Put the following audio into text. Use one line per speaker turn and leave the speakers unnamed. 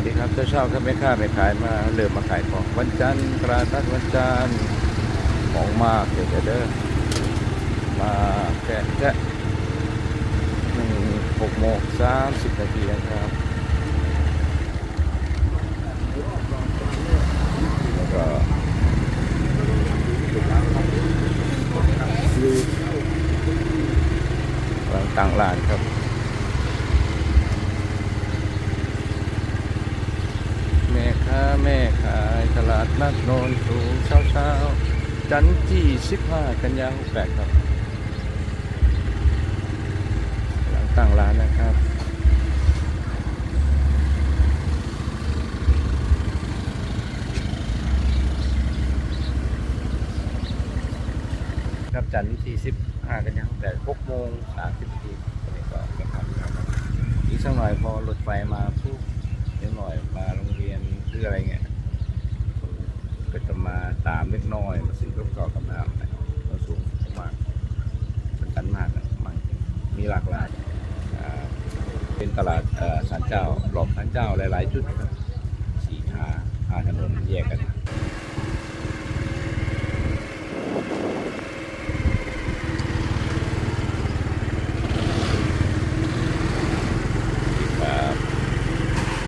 วัสดีครับเช้าๆครับแม่ค้าแม่ขายมาเริ่มมาขายของวันจันทร์ตลาดนัดวันจันทร์ของมากเดี๋ยวเด้อมาแกะแกะหนึ่งหกโมงสามสิบนาทีนะครับแล้วก็ตั้งร้านครับ แม่ค้าแม่ขายตลาดนัดโนนสูงเช้าเช้าจันทร์ที่15กันยายน68ครับกำลังตั้งร้านนะครับครับจันทร์ที่15กันยายน68 6โมง30นาทีตอนนี้ก็จะทำนะครับอีกสักหน่อยพอรถไฟมาปุ๊บ เดี๋ยวหน่อยมาโรงเรียนหรืออะไรเงี้ยก็จะมาตาม เล็กน้อยมาซื้อกับข้ากับน้ำนะครันสูงมากเป็นกันมากนะมากมีหลากหลายเป็นตลาดเอ่อศาลเจ้าหลอกสารเจ้าหลาย ๆ จุดสี่ขาหาถนนแยกกัน